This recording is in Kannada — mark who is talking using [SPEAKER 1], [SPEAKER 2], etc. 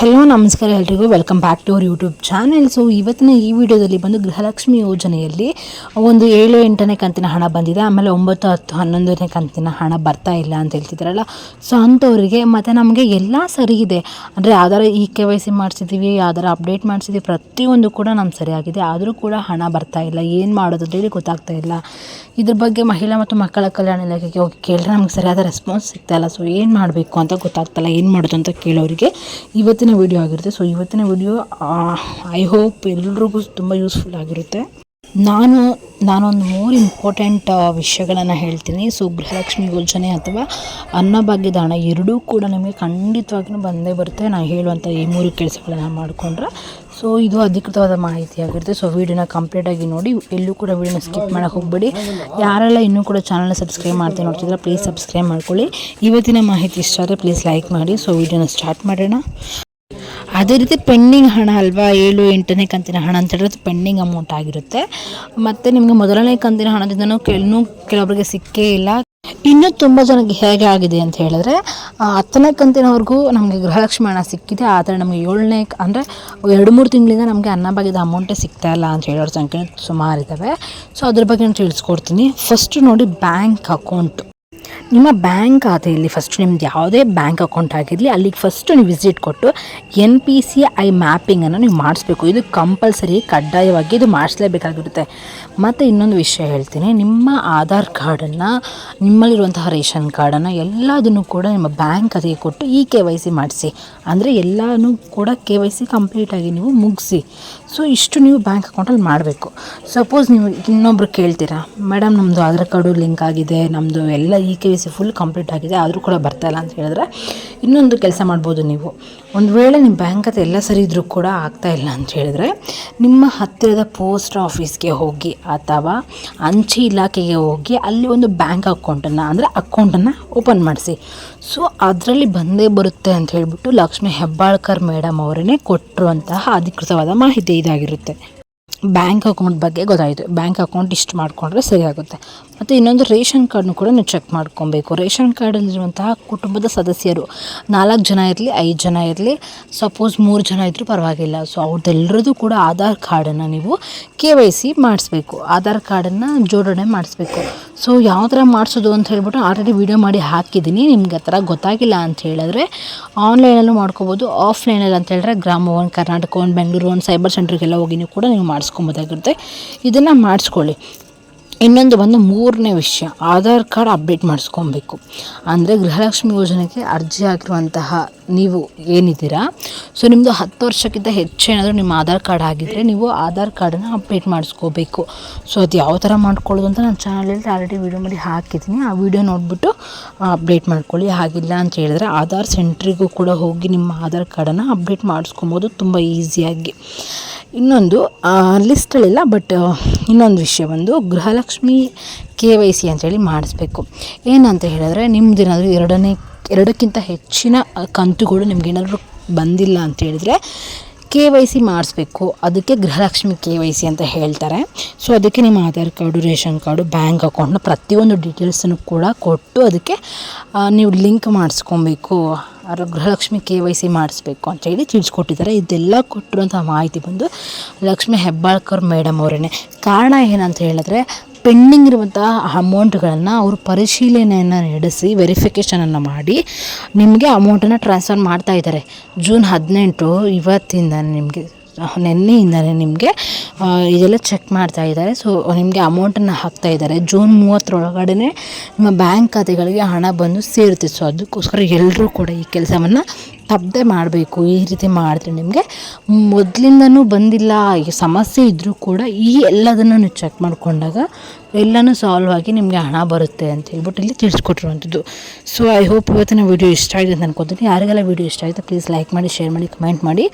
[SPEAKER 1] ಹೆಲೋ ನಮಸ್ಕಾರ ಎಲ್ರಿಗೂ. Welcome back to our YouTube channel so ಇವತ್ತಿನ ಈ ವಿಡಿಯೋದಲ್ಲಿ ಬಂದು ಗೃಹಲಕ್ಷ್ಮಿ ಯೋಜನೆಯಲ್ಲಿ ಒಂದು ಏಳು ಎಂಟನೇ ಕಂತಿನ ಹಣ ಬಂದಿದೆ. ಆಮೇಲೆ ಒಂಬತ್ತು, ಹತ್ತು, ಹನ್ನೊಂದನೇ ಕಂತಿನ ಹಣ ಬರ್ತಾ ಇಲ್ಲ ಅಂತ ಹೇಳ್ತಿದ್ರಲ್ಲ. ಸೊ ಅಂಥವ್ರಿಗೆ ಮತ್ತು ನಮಗೆ ಎಲ್ಲ ಸರಿ ಇದೆ. ಅಂದರೆ ಯಾವ್ದಾರ ಇ ಕೆ ವೈ ಸಿ ಮಾಡಿಸಿದ್ದೀವಿ ಯಾವ್ದಾರ ಅಪ್ಡೇಟ್ ಮಾಡಿಸಿದ್ದೀವಿ ಪ್ರತಿಯೊಂದು ಕೂಡ ನಮ್ಗೆ ಸರಿಯಾಗಿದೆ. ಆದರೂ ಕೂಡ ಹಣ ಬರ್ತಾ ಇಲ್ಲ. ಏನು ಮಾಡೋದು ಅಂತ ಹೇಳಿ ಗೊತ್ತಾಗ್ತಾ ಇಲ್ಲ. ಇದ್ರ ಬಗ್ಗೆ ಮಹಿಳಾ ಮತ್ತು ಮಕ್ಕಳ ಕಲ್ಯಾಣ ಇಲಾಖೆಗೆ ಹೋಗಿ ಕೇಳಿದ್ರೆ ನಮ್ಗೆ ಸರಿಯಾದ ರೆಸ್ಪಾನ್ಸ್ ಸಿಗ್ತಾಯಿಲ್ಲ ಸೊ ಏನು ಮಾಡಬೇಕು ಅಂತ ಗೊತ್ತಾಗ್ತಾಯಿಲ್ಲ ಏನು ಮಾಡೋದು ಅಂತ ಕೇಳೋರಿಗೆ ಇವತ್ತಿನ ವಿಡಿಯೋ ಆಗಿರುತ್ತೆ. ಸೊ ಇವತ್ತಿನ ವಿಡಿಯೋ ಐ ಹೋಪ್ ಎಲ್ರಿಗೂ ತುಂಬ ಯೂಸ್ಫುಲ್ ಆಗಿರುತ್ತೆ. ನಾನು, ನಾನೊಂದು ಮೂರು ಇಂಪಾರ್ಟೆಂಟ್ ವಿಷಯಗಳನ್ನು ಹೇಳ್ತೀನಿ. ಸೊ ಗೃಹಲಕ್ಷ್ಮಿ ಯೋಜನೆ ಅಥವಾ ಅನ್ನಭಾಗ್ಯದ ಹಣ ಎರಡೂ ಕೂಡ ನಿಮಗೆ ಖಂಡಿತವಾಗಿಯೂ ಬಂದೇ ಬರುತ್ತೆ. ನಾನು ಹೇಳುವಂಥ ಈ ಮೂರು ಕೆಲಸಗಳನ್ನು ಮಾಡಿಕೊಂಡ್ರೆ. ಸೊ ಇದು ಅಧಿಕೃತವಾದ ಮಾಹಿತಿ ಆಗಿರುತ್ತೆ ಸೊ ವೀಡಿಯೋನ ಕಂಪ್ಲೀಟಾಗಿ ನೋಡಿ. ಎಲ್ಲೂ ಕೂಡ ವೀಡಿಯೋನ ಸ್ಕಿಪ್ ಮಾಡೋಕೆ ಹೋಗಬೇಡಿ. ಯಾರೆಲ್ಲ ಇನ್ನೂ ಕೂಡ ಚಾನಲ್ನ ಸಬ್ಸ್ಕ್ರೈಬ್ ಮಾಡ್ತೀನಿ ನೋಡ್ತಿದ್ರೆ ಪ್ಲೀಸ್ ಸಬ್ಸ್ಕ್ರೈಬ್ ಮಾಡ್ಕೊಳ್ಳಿ. ಇವತ್ತಿನ ಮಾಹಿತಿ ಇಷ್ಟ ಆದರೆ ಪ್ಲೀಸ್ ಲೈಕ್ ಮಾಡಿ. ಸೊ ವೀಡಿಯೋನ ಸ್ಟಾರ್ಟ್ ಮಾಡೋಣ. ಅದೇ ರೀತಿ ಪೆಂಡಿಂಗ್ ಹಣ ಅಲ್ವಾ? ಏಳು, ಎಂಟನೇ ಕಂತಿನ ಹಣ ಅಂತ ಹೇಳಿದ್ರೆ ಪೆಂಡಿಂಗ್ ಅಮೌಂಟ್ ಆಗಿರುತ್ತೆ. ಮತ್ತು ನಿಮಗೆ ಮೊದಲನೇ ಕಂತಿನ ಹಣದಿಂದನೂ ಕೆಲವು ಕೆಲವೊಬ್ಬರಿಗೆ ಸಿಕ್ಕೇ ಇಲ್ಲ. ಇನ್ನೂ ತುಂಬ ಜನಕ್ಕೆ ಹೇಗೆ ಆಗಿದೆ ಅಂತ ಹೇಳಿದ್ರೆ ಹತ್ತನೇ ಕಂತಿನವರೆಗೂ ನಮಗೆ ಗೃಹಲಕ್ಷ್ಮಿ ಹಣ ಸಿಕ್ಕಿದೆ. ಆದರೆ ನಮಗೆ ಏಳನೇ ಅಂದರೆ ಎರಡು, ಮೂರು ತಿಂಗಳಿಂದ ನಮಗೆ ಅನ್ನಭಾಗ್ಯದ ಅಮೌಂಟೇ ಸಿಗ್ತಾ ಇಲ್ಲ ಅಂತ ಹೇಳೋರ ಸಂಖ್ಯೆ ಸುಮಾರಿದ್ದಾವೆ ಸೊ ಅದ್ರ ಬಗ್ಗೆ ನಾನು ತಿಳಿಸ್ಕೊಡ್ತೀನಿ. ಫಸ್ಟು ನೋಡಿ ಬ್ಯಾಂಕ್ ಅಕೌಂಟ್ ನಿಮ್ಮ ಬ್ಯಾಂಕ್ ಖಾತೆಯಲ್ಲಿ ಫಸ್ಟ್ ನಿಮ್ದು ಯಾವುದೇ ಬ್ಯಾಂಕ್ ಅಕೌಂಟ್ ಆಗಿರಲಿ, ಅಲ್ಲಿಗೆ ಫಸ್ಟು ನೀವು ವಿಸಿಟ್ ಕೊಟ್ಟು ಎನ್ ಪಿ ಸಿ ಐ ಮ್ಯಾಪಿಂಗನ್ನು ನೀವು ಮಾಡಿಸ್ಬೇಕು. ಇದು ಕಂಪಲ್ಸರಿ ಕಡ್ಡಾಯವಾಗಿ ಇದು ಮಾಡಿಸಲೇಬೇಕಾಗಿರುತ್ತೆ. ಮತ್ತು ಇನ್ನೊಂದು ವಿಷಯ ಹೇಳ್ತೀನಿ. ನಿಮ್ಮ ಆಧಾರ್ ಕಾರ್ಡನ್ನು ನಿಮ್ಮಲ್ಲಿರುವಂತಹ ರೇಷನ್ ಕಾರ್ಡನ್ನು ಎಲ್ಲದನ್ನು ಕೂಡ ನಿಮ್ಮ ಬ್ಯಾಂಕ್ ಖಾತೆಗೆ ಕೊಟ್ಟು ಈ ಕೆ ವೈ ಸಿ ಮಾಡಿಸಿ. ಅಂದರೆ ಎಲ್ಲನೂ ಕೂಡ ಕೆ ವೈ ಸಿ ಕಂಪ್ಲೀಟಾಗಿ ನೀವು ಮುಗಿಸಿ. ಸೊ ಇಷ್ಟು ನೀವು ಬ್ಯಾಂಕ್ ಅಕೌಂಟಲ್ಲಿ ಮಾಡಬೇಕು. ಸಪೋಸ್ ನೀವು ಇನ್ನೊಬ್ರು ಕೇಳ್ತೀರಾ, ಮೇಡಮ್ ನಮ್ಮದು ಆಧಾರ್ ಕಾರ್ಡು ಲಿಂಕ್ ಆಗಿದೆ ನಮ್ಮದು ಎಲ್ಲ E K Y C full complete ಆಗಿದೆ, ಆದರೂ ಕೂಡ ಬರ್ತಾ ಇಲ್ಲ ಅಂತ ಹೇಳಿದ್ರೆ ಇನ್ನೊಂದು ಕೆಲಸ ಮಾಡ್ಬೋದು ನೀವು. ಒಂದು ವೇಳೆ ನಿಮ್ಮ ಬ್ಯಾಂಕ್ ಖಾತೆ ಎಲ್ಲ ಸರಿ ಇದ್ರೂ ಕೂಡ ಆಗ್ತಾ ಇಲ್ಲ ಅಂತ ಹೇಳಿದ್ರೆ ನಿಮ್ಮ ಹತ್ತಿರದ ಪೋಸ್ಟ್ ಆಫೀಸ್ಗೆ ಹೋಗಿ ಅಥವಾ ಅಂಚೆ ಇಲಾಖೆಗೆ ಹೋಗಿ ಅಲ್ಲಿ ಒಂದು ಬ್ಯಾಂಕ್ ಅಕೌಂಟನ್ನು, ಅಂದರೆ ಅಕೌಂಟನ್ನು ಓಪನ್ ಮಾಡಿಸಿ. ಸೊ ಅದರಲ್ಲಿ ಬಂದೇ ಬರುತ್ತೆ ಅಂತ ಹೇಳಿಬಿಟ್ಟು ಲಕ್ಷ್ಮೀ ಹೆಬ್ಬಾಳ್ಕರ್ ಮೇಡಮ್ ಅವರೇ ಕೊಟ್ಟಿರುವಂತಹ ಅಧಿಕೃತವಾದ ಮಾಹಿತಿ ಇದಾಗಿರುತ್ತೆ. ಬ್ಯಾಂಕ್ ಅಕೌಂಟ್ ಬಗ್ಗೆ ಗೊತ್ತಾಯಿತು. ಬ್ಯಾಂಕ್ ಅಕೌಂಟ್ ಇಷ್ಟು ಮಾಡಿಕೊಂಡ್ರೆ ಸರಿಯಾಗುತ್ತೆ ಮತ್ತು ಇನ್ನೊಂದು ರೇಷನ್ ಕಾರ್ಡ್ನು ಕೂಡ ನೀವು ಚೆಕ್ ಮಾಡ್ಕೊಬೇಕು. ರೇಷನ್ ಕಾರ್ಡಲ್ಲಿರುವಂತಹ ಕುಟುಂಬದ ಸದಸ್ಯರು ನಾಲ್ಕು ಜನ ಇರಲಿ, ಐದು ಜನ ಇರಲಿ ಸಪೋಸ್ ಮೂರು ಜನ ಇದ್ದರೂ ಪರವಾಗಿಲ್ಲ. ಸೊ ಅವ್ರದ್ದೆಲ್ಲರದ್ದು ಕೂಡ ಆಧಾರ್ ಕಾರ್ಡನ್ನು ನೀವು ಕೆ ವೈ ಸಿ ಮಾಡಿಸ್ಬೇಕು. ಆಧಾರ್ ಕಾರ್ಡನ್ನು ಜೋಡಣೆ ಮಾಡಿಸ್ಬೇಕು. ಸೊ ಯಾವ ಥರ ಮಾಡಿಸೋದು ಅಂತ ಹೇಳ್ಬಿಟ್ಟು ಆಲ್ರೆಡಿ ವಿಡಿಯೋ ಮಾಡಿ ಹಾಕಿದ್ದೀನಿ. ನಿಮ್ಗೆ ಆ ಥರ ಗೊತ್ತಾಗಿಲ್ಲ ಅಂತ ಹೇಳಿದ್ರೆ ಆನ್ಲೈನಲ್ಲೂ ಮಾಡ್ಕೋಬೋದು. ಆಫ್ಲೈನಲ್ಲಿ ಅಂತ ಹೇಳಿದ್ರೆ Grama one Karnataka one Bengaluru one cyber ಸೆಂಟ್ರಿಗೆಲ್ಲ ಹೋಗಿ ಕೂಡ ನೀವು ಮಾಡಿಸ್ಕೊಬೋದಾಗಿರುತ್ತೆ ಇದನ್ನು ಮಾಡಿಸ್ಕೊಳ್ಳಿ. ಇನ್ನೊಂದು ಬಂದು ಮೂರನೇ ವಿಷಯ, ಆಧಾರ್ ಕಾರ್ಡ್ ಅಪ್ಡೇಟ್ ಮಾಡಿಸ್ಕೊಬೇಕು. ಅಂದರೆ ಗೃಹಲಕ್ಷ್ಮಿ ಯೋಜನೆಗೆ ಅರ್ಜಿ ಹಾಕಿರುವಂತಹ ನೀವು ಏನಿದ್ದೀರಾ? ಸೊ ನಿಮ್ಮದು ಹತ್ತು ವರ್ಷಕ್ಕಿಂತ ಹೆಚ್ಚೇನಾದರೂ ನಿಮ್ಮ ಆಧಾರ್ ಕಾರ್ಡ್ ಆಗಿದ್ದರೆ ನೀವು ಆಧಾರ್ ಕಾರ್ಡನ್ನು ಅಪ್ಡೇಟ್ ಮಾಡಿಸ್ಕೋಬೇಕು. ಸೊ ಅದು ಯಾವ ಥರ ಮಾಡ್ಕೊಳ್ಳೋದು ಅಂತ ನಾನು ಚಾನಲಲ್ಲಿ ಆಲ್ರೆಡಿ ವೀಡಿಯೋ ಮಾಡಿ ಹಾಕಿದ್ದೀನಿ. ಆ ವಿಡಿಯೋ ನೋಡಿಬಿಟ್ಟು ಅಪ್ಡೇಟ್ ಮಾಡ್ಕೊಳ್ಳಿ. ಹಾಗಿಲ್ಲ ಅಂತ ಹೇಳಿದ್ರೆ ಆಧಾರ್ ಸೆಂಟ್ರಿಗೂ ಕೂಡ ಹೋಗಿ ನಿಮ್ಮ ಆಧಾರ್ ಕಾರ್ಡನ್ನು ಅಪ್ಡೇಟ್ ಮಾಡಿಸ್ಕೊಬೋದು. ತುಂಬ ಈಸಿಯಾಗಿ ಇನ್ನೊಂದು ಲಿಸ್ಟಲ್ಲಿಲ್ಲ ಬಟ್ ಇನ್ನೊಂದು ವಿಷಯ ಬಂದು ಗೃಹಲಕ್ಷ್ಮಿ ಕೆ ವೈ ಸಿ ಅಂತೇಳಿ ಮಾಡಿಸ್ಬೇಕು. ಏನಂತ ಹೇಳಿದ್ರೆ ನಿಮ್ಮದೇನಾದರೂ ಎರಡನೇ ಎರಡಕ್ಕಿಂತ ಹೆಚ್ಚಿನ ಕಂತುಗಳು ನಿಮ್ಗೇನಾದರೂ ಬಂದಿಲ್ಲ ಅಂತ ಹೇಳಿದರೆ ಕೆ ವೈ ಸಿ ಮಾಡಿಸ್ಬೇಕು. ಅದಕ್ಕೆ ಗೃಹಲಕ್ಷ್ಮಿ ಕೆ ವೈ ಸಿ ಅಂತ ಹೇಳ್ತಾರೆ. ಸೊ ಅದಕ್ಕೆ ನಿಮ್ಮ Aadhaar card, ration card, bank ಅಕೌಂಟ್ನ ಪ್ರತಿಯೊಂದು ಡೀಟೇಲ್ಸನ್ನು ಕೂಡ ಕೊಟ್ಟು ಅದಕ್ಕೆ ನೀವು ಲಿಂಕ್ ಮಾಡಿಸ್ಕೊಬೇಕು. ಅವರು ಗೃಹಲಕ್ಷ್ಮಿ ಕೆ ವೈ ಸಿ ಮಾಡಿಸ್ಬೇಕು ಅಂತ ಹೇಳಿ ತಿಳಿಸ್ಕೊಟ್ಟಿದ್ದಾರೆ. ಇದೆಲ್ಲ ಕೊಟ್ಟಿರುವಂಥ ಮಾಹಿತಿ ಬಂದು ಲಕ್ಷ್ಮಿ ಹೆಬ್ಬಾಳ್ಕರ್ ಮೇಡಮ್ ಅವರೇ ಕಾರಣ ಏನಂತ ಹೇಳಿದ್ರೆ ಪೆಂಡಿಂಗ್ ಇರುವಂತಹ ಅಮೌಂಟ್ಗಳನ್ನು ಅವರು ಪರಿಶೀಲನೆಯನ್ನು ನಡೆಸಿ ವೆರಿಫಿಕೇಷನನ್ನು ಮಾಡಿ ನಿಮಗೆ ಅಮೌಂಟನ್ನು ಟ್ರಾನ್ಸ್ಫರ್ ಮಾಡ್ತಾ ಇದ್ದಾರೆ. ಜೂನ್ ಹದಿನೆಂಟು, ಇವತ್ತಿಂದ ನಿಮಗೆ ನಿನ್ನೆಯಿಂದಲೇ ನಿಮಗೆ ಇದೆಲ್ಲ ಚೆಕ್ ಮಾಡ್ತಾ ಇದ್ದಾರೆ. ಸೊ ನಿಮಗೆ ಅಮೌಂಟನ್ನು ಹಾಕ್ತಾ ಇದ್ದಾರೆ. ಜೂನ್ ಮೂವತ್ತರೊಳಗಡೆ ನಿಮ್ಮ ಬ್ಯಾಂಕ್ ಖಾತೆಗಳಿಗೆ ಹಣ ಬಂದು ಸೇರುತ್ತೆ. ಸೊ ಅದಕ್ಕೋಸ್ಕರ ಎಲ್ಲರೂ ಕೂಡ ಈ ಕೆಲಸವನ್ನು ತಪ್ಪದೆ ಮಾಡಬೇಕು. ಈ ರೀತಿ ಮಾಡಿದ್ರೆ ನಿಮಗೆ ಮೊದಲಿಂದನೂ ಬಂದಿಲ್ಲ, ಈ ಸಮಸ್ಯೆ ಇದ್ದರೂ ಕೂಡ ಈ ಎಲ್ಲದನ್ನು ಚೆಕ್ ಮಾಡಿಕೊಂಡಾಗ ಎಲ್ಲನೂ ಸಾಲ್ವ್ ಆಗಿ ನಿಮಗೆ ಹಣ ಬರುತ್ತೆ ಅಂತ ಹೇಳ್ಬಿಟ್ಟು ಇಲ್ಲಿ ತಿಳಿಸ್ಕೊಟ್ಟಿರುವಂಥದ್ದು. ಸೊ ಐ ಹೋಪ್ ಇವತ್ತಿನ ವೀಡಿಯೋ ಇಷ್ಟ ಆಗಿದೆ ಅಂತ ಅನ್ಕೊತೀನಿ. ಯಾರಿಗೆಲ್ಲ ವೀಡಿಯೋ ಇಷ್ಟ ಆಯಿತು ಪ್ಲೀಸ್ ಲೈಕ್ ಮಾಡಿ ಶೇರ್ ಮಾಡಿ ಕಮೆಂಟ್ ಮಾಡಿ.